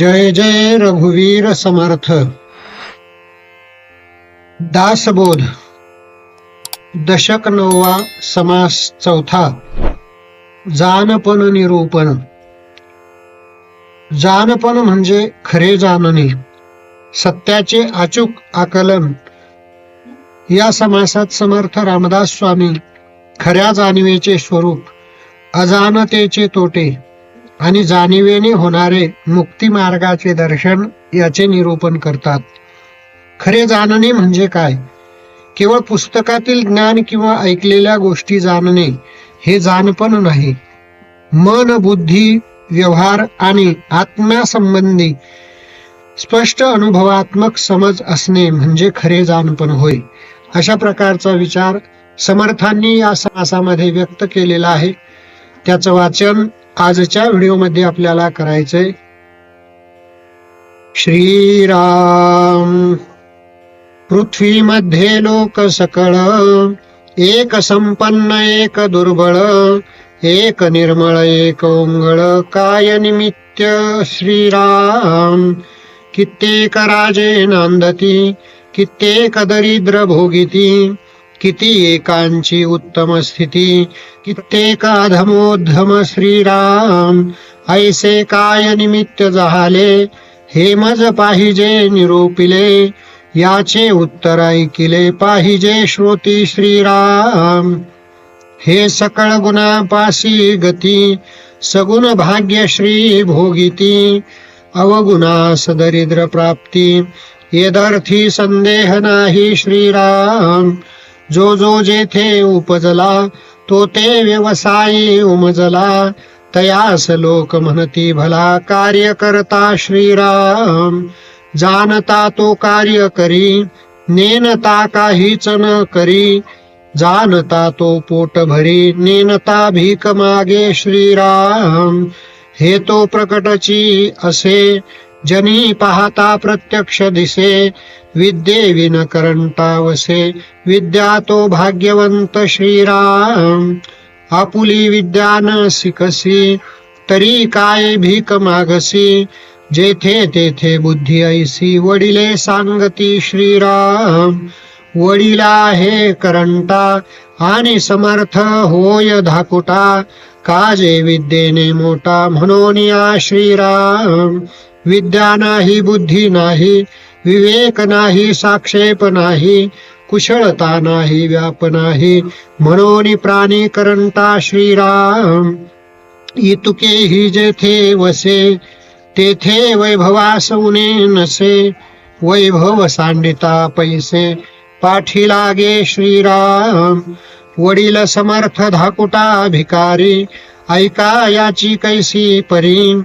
जय जय रघुवीर समर्थ। दासबोध। दशक नववा समास चौथा। जानपण निरूपण। जानपण म्हणजे खरे जाणणे। सत्याचे अचूक आकलन। या समासात समर्थ रामदास स्वामी खऱ्या जाणीवेचे स्वरूप अजानतेचे तोटे आणि जाणीवेने होणारे मुक्ती मार्गाचे दर्शन याचे निरूपण करतात. खरे जाणणे म्हणजे काय? केवळ पुस्तकातील ज्ञान किंवा ऐकलेल्या गोष्टी जाणणे हे जाणपण नाही. मन बुद्धी व्यवहार आणि आत्म्यासंबंधी स्पष्ट अनुभवात्मक समज असणे म्हणजे खरे जाणपण होय. अशा प्रकारचा विचार समर्थांनी या समासामध्ये व्यक्त केलेला आहे. त्याचं वाचन आजच्या व्हिडिओमध्ये आपल्याला करायचंय श्रीराम. पृथ्वीमध्ये लोक सकळ एक संपन्न एक दुर्बळ एक निर्मळ एक ओंगळ काय निमित्त श्रीराम? कित्येक राजे नांदती कित्येक दरिद्र भोगिती किती एकांची उत्तम स्थिती. कित्येका धमोधम श्रीराम ऐसे काय निमित्त झाले हे मज पाहिजे निरोपिले याचे उत्तर ऐकिले पाहिजे श्रोती श्रीराम. हे सकळ गुणापासी गती सगुण भाग्य श्री भोगिती अवगुणास दरिद्र प्राप्ती येदर्थी संदेह नाही श्रीराम. जो जो जेथे उपजला तो ते व्यवसायी उमजला. तयास लोक म्हणती भला कार्य करता श्रीराम. जाणता तो कार्य करी नेनता काहीच न करी. जाणता तो पोट भरी नेनता भीक मागे श्रीराम. हे तो प्रकटची असे जनी पाहता प्रत्यक्ष दिसे विद्ये विन करंटा वसे विद्या तो भाग्यवंत श्रीराम। आपुली विद्या न शिकसी तरी काय भीक मागसी जेथे तेथे बुद्धी ऐसी वडिले सांगती श्रीराम। वडिला हे करंटा आणि समर्थ होय धाकुटा काजे विद्येने मोठा म्हणून या श्रीराम। विद्या नाही बुद्धी नाही विवेक नाही साक्षेप नाही कुशळता नाही व्याप नाही म्हणून प्राणी करंटा श्रीराम. इतुके हि जेथे वसे तेथे वैभवास उने नसे वैभव सांडिता पैसे पाठी लागे श्रीराम. वडील समर्थ धाकुटा भिकारी ऐका याची कैसी परी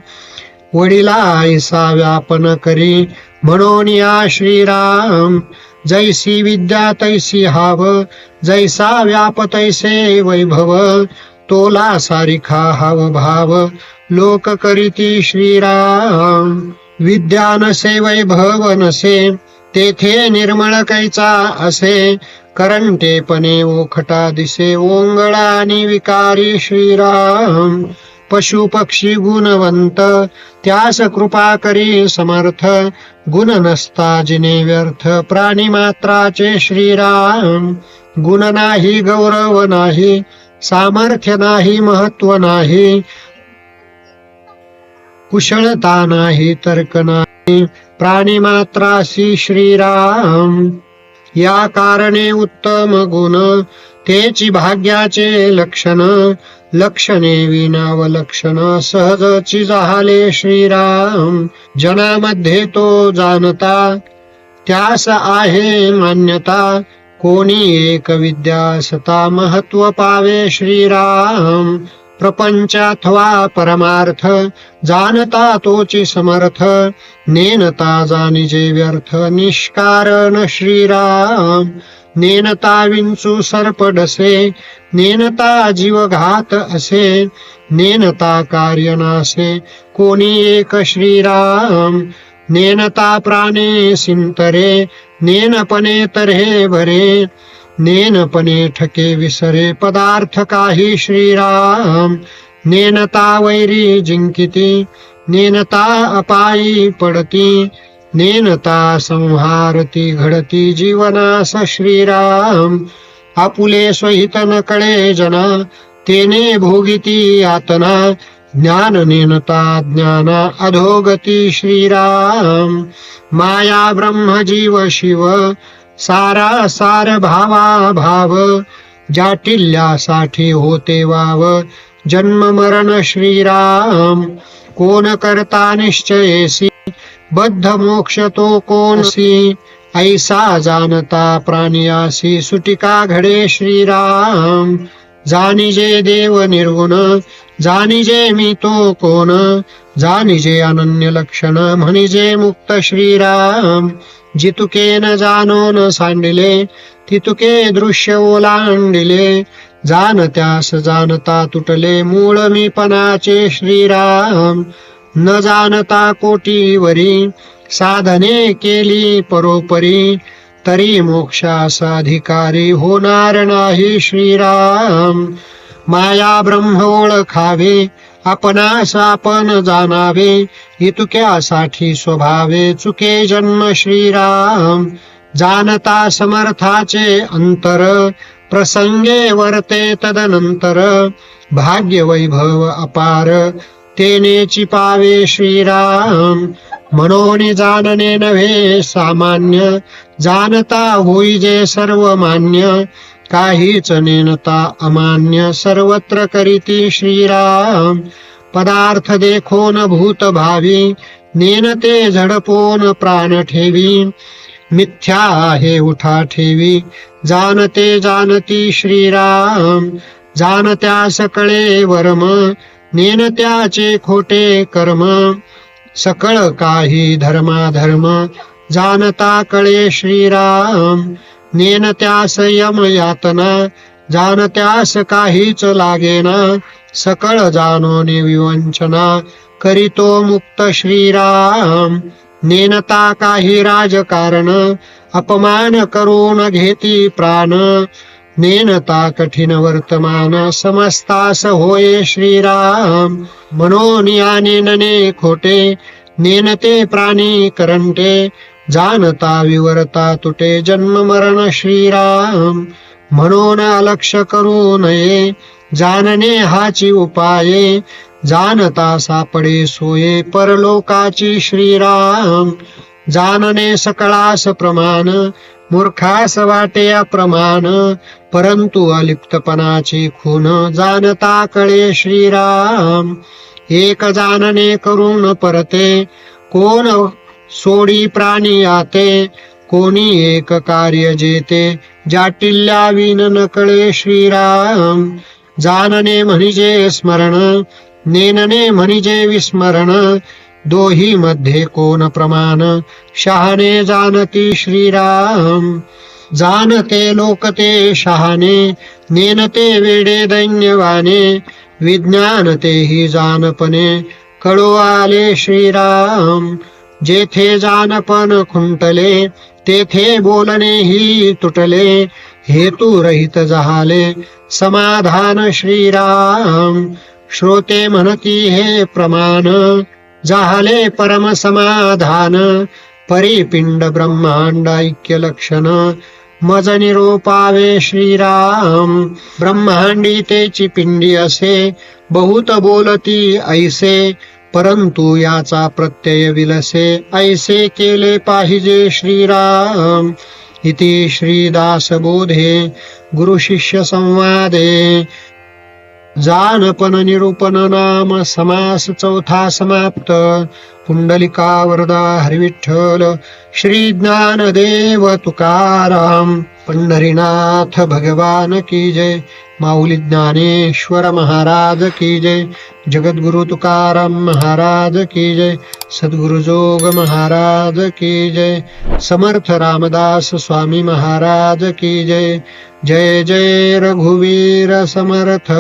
वडिला ऐसा व्यापन करी. म्हणून या श्रीराम जैसी विद्या तैसी हाव जैसा व्याप तैसे वैभव तोला सारिखा हाव भाव. लोक करीती श्रीराम विद्या नसे वैभव नसे तेथे निर्मळ कैचा असे. करंटेपणे ओखटा दिसे ओंगळा आणि विकारी श्रीराम पशु पक्षी गुणवंत त्यास कृपा करी समर्थ गुण नसता जिने व्यर्थ प्राणी मात्राचे श्रीराम. गुण नाही गौरव नाही सामर्थ्य नाही महत्त्व नाही कुशलता नाही तर्क नाही प्राणी मात्रासी श्रीराम. या कारणे उत्तम गुण तेची भाग्याचे लक्षण लक्षणे विनावलक्षण सहजची जाहले श्रीराम. जनामध्ये तो जाणता त्यास आहे मान्यता. कोणी एक विद्या सता महत्त्व पावे श्रीराम. प्रपंच अथवा परमार्थ जाणता तोची समर्थ. नेनता जाणिजे व्यर्थ निष्कारण श्रीराम. नेनता विंचू सर्पडसे नेनता जीवघात असे नेनता कार्यनासे कोणी एक श्रीराम नेनता प्राणे सिंतरे नेनपणे तर्हे भरे नेनपणे ठके विसरे पदार्थ काही श्रीराम नेनता वैरी जिंकिती नेनता अपायी पडती नेनता संहारती घडती जीवनास श्रीराम. आपुले स्वहित न कळे जना तेने भोगिती यातना ज्ञान नेनता ज्ञाना अधोगती श्रीराम. माया ब्रह्म जीव शिव सारा सार भावा भाव. जाटिल्यासाठी होते वाव जन्म मरण श्रीराम. कोण करता निश्चयेसी? बद्ध मोक्ष तो कोणसी ऐसा जाणता प्राणियासी सुटिका घडे श्रीराम। जानिजे देव निर्गुण जानिजे मी तो कोण जानिजे अनन्य लक्षण म्हणिजे मुक्त श्रीराम। जितुके न जाणो न सांडिले तितुके दृश्य ओलांडिले जाणत्यास जाणता तुटले मूळ मी पणाचे श्रीराम। न जाणता कोटीवरी साधने केली परोपरी तरी मोक्षास अधिकारी होणार नाही श्रीराम. माया ब्रह्म ओळखावे आपणास आपण जाणावे इतुक्यासाठी स्वभावे चुके जन्म श्रीराम. जाणता समर्थाचे अंतर प्रसंगे वर्ते तदनंतर भाग्य वैभव अपार तेनेची पावे श्रीराम म्हणून जाणणे नव्हे सामान्य जाणता होई जे सर्व मान्य काहीच नेनता अमान्य सर्वत्र करीती श्रीराम. पदार्थ देखोन भूत भावी नेनते झडपोन प्राण ठेवी मिथ्या आहे उठा ठेवी जाणते जानती श्रीराम. जाणत्या सकळे वर्म नेनत्याचे खोटे कर्म सकळ काही धर्माधर्म जाणता कळे श्रीराम. नेनत्यास यम यातना जाणत्यास काहीच लागेना सकळ जाणोनी विवंचना करीतो मुक्त श्रीराम. नेनता काही राजकारण अपमान करून घेती प्राण नेनता कठीण वर्तमान समस्तास होय श्रीराम। म्हणून या नेनने खोटे नेनते प्राणी करंटे जाणता विवरता तुटे जन्म मरण श्रीराम। म्हणून अलक्ष करू नये जाणणे हाची उपाये जाणता सापडे सोये परलोकाची श्रीराम। जाणणे सकळास प्रमाण मूर्खास वाटे प्रमाण परंतु अलिप्तपणाची खून जाणता कळे श्रीराम. एक जाणणे करून परते कोण सोडी प्राणी आते कोणी एक कार्य जेते जाटिल्या विन न कळे श्रीराम. जाणणे म्हणजे स्मरण नेनने म्हणजे विस्मरण दोही मध्ये कोण प्रमाण? शहाणे जाणती श्रीराम. जाणते लोकते शहाणे नेनते वेडे दैन्यवाने विज्ञान हि जानपने कळो आले श्रीराम जेथे जानपण खुंटले तेथे बोलणे ही तुटले. हेतू रहित जहाले समाधान श्रीराम. श्रोते म्हणती हे प्रमाण. जाहले परम समाधान परिपिंड ब्रह्मांड ऐक्य लक्षण मज निरोपावे श्रीराम ब्रह्मांडी तेची पिंडी असे बहुत बोलती ऐसे परंतु याचा प्रत्यय विलसे ऐसे केले पाहिजे श्रीराम. इति श्रीदास बोधे जानपन निरूपण नाम समास चौथा समाप्त। पुंडलिका वरदा हरिविठ्ठल श्री ज्ञानदेव तुकाराम पंढरीनाथ भगवान की जय। माऊली ज्ञानेश्वर महाराज की जय. जगद्गुरु तुकाराम महाराज की जय. सद्गुरु जोग महाराज की जय. समर्थ रामदास स्वामी महाराज की जय. जय जय रघुवीर समर्थ.